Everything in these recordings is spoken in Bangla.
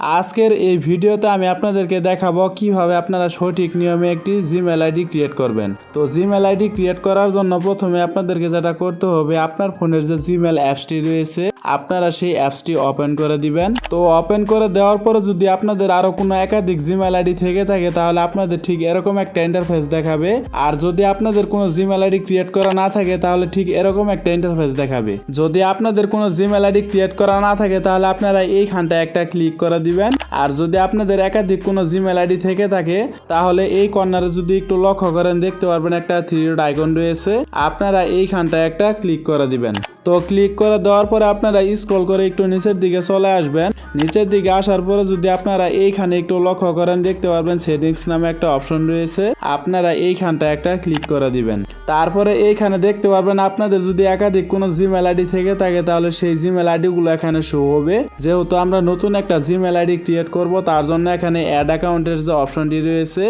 আজকের এই ভিডিওতে আমি আপনাদেরকে দেখাবো কীভাবে আপনারা সঠিক নিয়মে একটি জিমেল আইডি ক্রিয়েট করবেন। তো জিমেল আইডি ক্রিয়েট করার জন্য প্রথমে আপনাদেরকে যেটা করতে হবে, আপনার ফোনের যে জিমেল অ্যাপসটি রয়েছে আপনারা সেই অ্যাপসটি ওপেন করে দিবেন। তো ওপেন করে দেওয়ার পরে যদি আপনাদের আরও কোনো একাধিক জিমেল আইডি থেকে থাকে, তাহলে আপনাদের ঠিক এরকম একটা ইন্টারফেস দেখাবে। আর যদি আপনাদের কোনো জিমেল আইডি ক্রিয়েট করা না থাকে, তাহলে ঠিক এরকম একটা ইন্টারফেস দেখাবে। যদি আপনাদের কোনো জিমেল আইডি ক্রিয়েট করা না থাকে, তাহলে আপনারা এইখানটা একটা ক্লিক করে দিবেন। আর যদি আপনাদের একাধিক কোনো জিমেল আইডি থেকে থাকে, তাহলে এই কর্নারে যদি একটু লক্ষ্য করেন, দেখতে পারবেন একটা থ্রি ডট রয়েছে। আপনারা এইখানটা একটা ক্লিক করে দিবেন। তো ক্লিক করে দেওয়ার পরে আপনারা স্ক্রল করে একটু নিচের দিকে চলে আসবেন। নিচের দিকে আসার পরে যদি আপনারা এইখানে একটু লক্ষ্য করেন, দেখতে পারবেন সেটিংস নামে একটা অপশন রয়েছে। আপনারা এইখানটা একটা ক্লিক করে দিবেন। তারপরে এইখানে দেখতে পারবেন আপনাদের যদি একাধিক কোনো জিমেল আইডি থেকে থাকে, তাহলে সেই জিমেল আইডিগুলো এখানে শো হবে। যেহেতু আমরা নতুন একটা জিমেল আইডি ক্রিয়েট করব, তার জন্য এখানে অ্যাড অ্যাকাউন্টের যে অপশনটি রয়েছে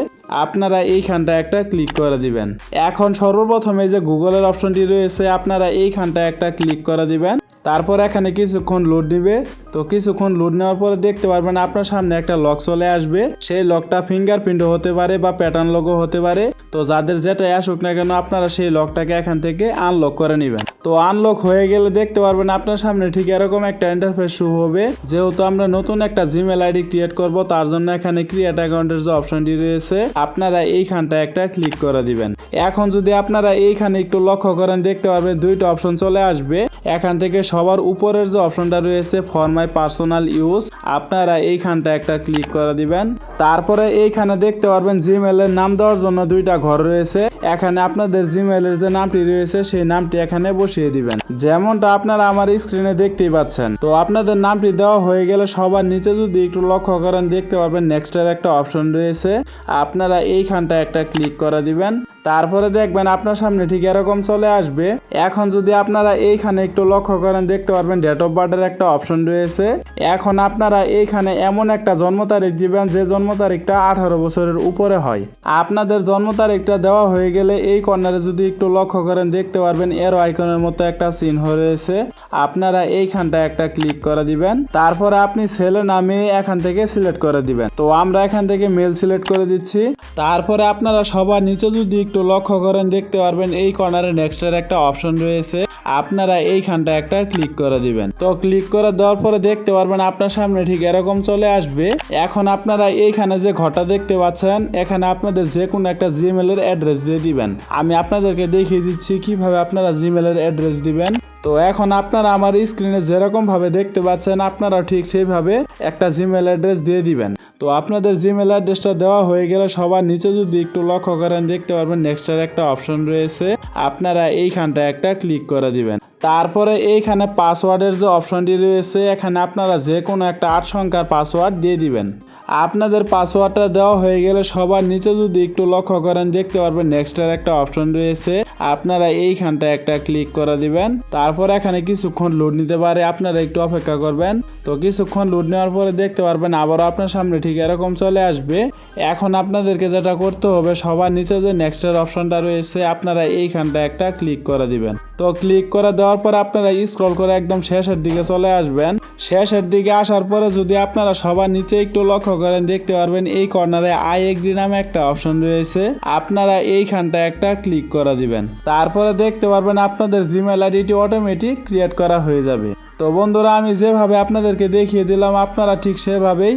আপনারা এইখানটা একটা ক্লিক করে দিবেন। এখন সর্বপ্রথমে যে গুগলের অপশনটি রয়েছে, আপনারা এইখানটা একটা ক্লিক করে দিবেন। তারপর এখানে কিছুক্ষণ লোড নিবে তো কিছুক্ষণ লোড নেওয়ার পরে দেখতে পারবেন আপনার সামনে একটা লক চলে আসবে। সেই লকটা ফিঙ্গারপ্রিন্ট হতে পারে বা প্যাটার্ন লগও হতে পারে। তো যাদের যেটাই আসুক না কেন, আপনারা সেই লকটাকে এখান থেকে আনলক করে নেবেন। তো আনলক হয়ে গেলে দেখতে পারবেন আপনার সামনে ঠিক এরকম একটা ইন্টারফেস শুরু হবে। যেহেতু আমরা নতুন একটা জিমেল আইডি ক্রিয়েট করব, তার জন্য এখানে ক্রিয়েট অ্যাকাউন্টের যে অপশনটি রয়েছে, আপনারা এইখানটা একটা ক্লিক করে দিবেন। এখন যদি আপনারা এইখানে একটু লক্ষ্য করেন, দেখতে পারবেন দুইটা অপশন চলে আসবে। এখান থেকে সবার উপরের যে অপশনটা রয়েছে ফর মাই পার্সোনাল ইউজ আপনারা এইখানটা একটা ক্লিক করে দিবেন। তারপরে এইখানে দেখতে পারবেন জিমেলের নাম দেওয়ার জন্য দুইটা ঘর রয়েছে। এখানে আপনাদের জিমেলের যে নামটি রয়েছে, সেই নামটি এখানে বসিয়ে দিবেন। যেমনটা আপনারা আমার স্ক্রিনে দেখতেই পাচ্ছেন। তো আপনাদের নামটি দেওয়া হয়ে গেলে সবার নিচে যদি একটু লক্ষ্য করেন, দেখতে পাবেন নেক্সটের একটা অপশন রয়েছে। আপনারা এইখানটা একটা ক্লিক করে দিবেন। তারপরে দেখবেন আপনার সামনে ঠিক এরকম চলে আসবে। এখন যদি আপনারা এইখানে একটু লক্ষ্য করেন, দেখতে পারবেন ডেট অফ বার্থের একটা অপশন রয়েছে। এখন আপনারা এইখানে এমন একটা জন্ম তারিখ দিবেন, যে জন্ম তারিখটা আঠারো বছরের উপরে হয়। আপনাদের জন্ম তারিখটা দেওয়া হয়ে গেলে এই কর্নারে যদি একটু লক্ষ্য করেন, দেখতে পারবেন এর আইকনের মতো একটা চিহ্ন রয়েছে। আপনারা এইখানটা একটা ক্লিক করে দিবেন। তারপরে আপনি ছেলে নামে এখান থেকে সিলেক্ট করে দিবেন। তো আমরা এখান থেকে মেল সিলেক্ট করে দিচ্ছি। তারপরে আপনারা সবার নিচে যদি একটু লক্ষ্য করেন, দেখতে পারবেন এই কর্নারে নেক্সটের একটা অপশন রয়েছে। আপনারা এইখানটা একটা ক্লিক করে দিবেন। তো ক্লিক করে দেওয়ার পরে দেখতে পারবেন আপনার সামনে ঠিক এরকম চলে আসবে। এখন আপনারা এইখানে যে ঘরটা দেখতে পাচ্ছেন, এখানে আপনাদের যে কোনো একটা জিমেলের অ্যাড্রেস দিয়ে দিবেন। আমি আপনাদেরকে দেখিয়ে দিচ্ছি কীভাবে আপনারা জিমেলের অ্যাড্রেস দিবেন। তো এখন আপনারা আমার স্ক্রিনে যেরকম ভাবে দেখতে পাচ্ছেন, আপনারা ঠিক সেইভাবে একটা জিমেল অ্যাড্রেস দিয়ে দিবেন। তো আপনাদের জিমেল অ্যাড্রেসটা দেওয়া হয়ে গেলে সবার নিচে যদি একটু লক্ষ্য করেন, দেখতে পারবেন নেক্সটের একটা অপশন রয়েছে। আপনারা এইখানটা একটা ক্লিক করে দিবেন। তারপরে এইখানে পাসওয়ার্ডের যে অপশনটি রয়েছে, এখানে আপনারা যে কোনো একটা আট সংখ্যার পাসওয়ার্ড দিয়ে দিবেন। আপনাদের পাসওয়ার্ডটা দেওয়া হয়ে গেলে সবার নিচে যদি একটু লক্ষ্য করেন, দেখতে পারবেন নেক্সটের একটা অপশন রয়েছে। আপনারা এইখানটা একটা ক্লিক করে দিবেন। তারপর এখানে কিছুক্ষণ লোড নিতে পারে, আপনারা একটু অপেক্ষা করবেন। তো কিছুক্ষণ লোড নেওয়ার পরে দেখতে পারবেন আবারও আপনার সামনে ঠিক এরকম চলে আসবে। এখন আপনাদেরকে যেটা করতে হবে, সবার নিচে যে নেক্সটের অপশনটা রয়েছে, আপনারা এইখানটা একটা ক্লিক করে দিবেন। তো ক্লিক করে দেওয়ার পরে আপনারা স্ক্রল করে একদম শেষের দিকে চলে আসবেন। শেষের দিকে আসার পরে যদি আপনারা সবার নিচে একটু লক্ষ্য করেন, দেখতে পারবেন এই কর্নারে আই এগ্রি নামে একটা অপশন রয়েছে। আপনারা এইখানটা একটা ক্লিক করে দিবেন। তারপরে দেখতে পারবেন আপনাদের জিমেল আইডিটি অটোমেটিক ক্রিয়েট করা হয়ে যাবে। তো বন্ধুরা, আমি যেভাবে আপনাদেরকে দেখিয়ে দিলাম, আপনারা ঠিক সেভাবেই